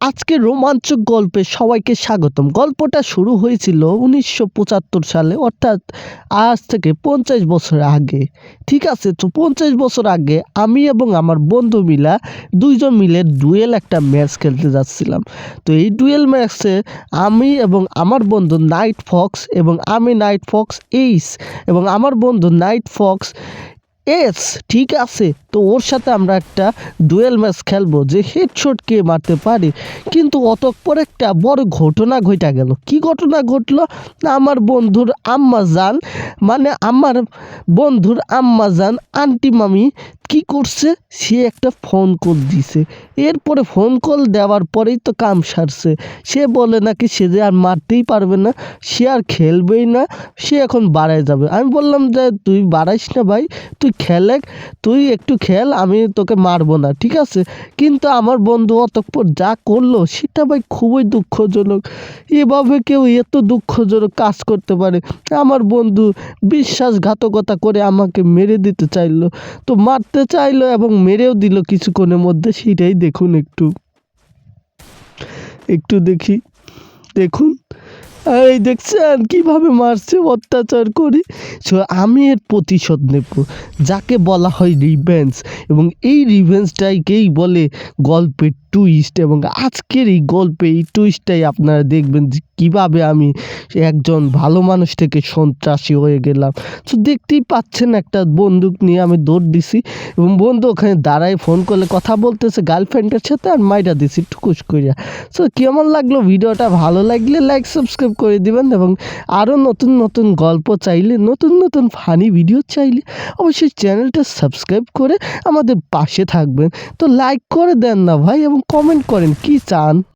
আজকে রোমাঞ্চক গল্পে সবাইকে স্বাগতম। গল্পটা শুরু হয়েছিল উনিশশো পঁচাত্তর সালে, অর্থাৎ আজ থেকে পঞ্চাশ বছর আগে। ঠিক আছে, তো পঞ্চাশ বছর আগে আমি এবং আমার বন্ধু মিলা দুইজন মিলে ডুয়েল একটা ম্যাচ খেলতে যাচ্ছিলাম। তো এই ডুয়েল ম্যাচে আমি এবং আমার বন্ধু নাইট ফক্স এবং আমি নাইট ফক্স এইস এবং আমার বন্ধু নাইট ফক্স এস ঠিক আছে? তো ওর সাথে আমরা একটা ডুয়েল ম্যাচ খেলব যে হেডশট কে মারতে পারে। কিন্তু অতঃপর একটা বড় ঘটনা ঘটা গেল। কি ঘটনা ঘটলো? না আমার বন্ধুর আম্মা জান মানে আমার বন্ধুর আম্মা জান আন্টি মামি কি করছে? সে একটা ফোন কল দিছে। এরপরে ফোন কল দেওয়ার পরেই তো কাম সারছে। সে বলে নাকি সে যে আর মারতেই পারবে না, সে আর খেলবেই না, সে এখন বাড়ায় যাবে। আমি বললাম যে, তুই বাড়াইস না ভাই, তুই খেলে, তুই একটু খেল, আমি তোকে মারবো না, ঠিক আছে? কিন্তু আমার বন্ধু অতঃপর যা করল, সেটা ভাই খুবই দুঃখজনক। এভাবে কেউ এত দুঃখজনক কাজ করতে পারে। আমার বন্ধু বিশ্বাসঘাতকতা করে আমাকে মেরে দিতে চাইলো। তো মারতে চাইলো এবং মেরেও দিল কিছুক্ষণের মধ্যে, সেটাই দেখুন একটু। একটু দেখি। দেখুন। এই দেখছেন, কীভাবে মারছে অত্যাচার করে? সো আমি এর প্রতিশোধ নেব। যাকে বলা হয় রিভেন্স এবং এই রিভেন্সটাইকেই বলে গল্পের টুইস্ট এবং আজকের এই গল্পে এই টুইস্টটাই আপনারা দেখবেন যে কীভাবে আমি একজন ভালো মানুষ থেকে সন্ত্রাসী হয়ে গেলাম। তো দেখতেই পাচ্ছেন একটা বন্দুক নিয়ে আমি দৌড় দিছি এবং বন্ধু ওখানে দাঁড়ায় ফোন করলে কথা বলতেছে গার্লফ্রেন্ডের সাথে আর মাইরা দিছি টুকুস করিয়া সো কেমন লাগল ভিডিওটা? ভালো লাগলে লাইক সাবস্ক্রাইব করে দিবেন এবং আরও নতুন নতুন গল্প চাইলে, নতুন নতুন ফানি ভিডিও চাইলে অবশ্যই চ্যানেলটা সাবস্ক্রাইব করে আমাদের পাশে থাকবেন। তো লাইক করে দেন না ভাই এবং কমেন্ট করেন কি চান?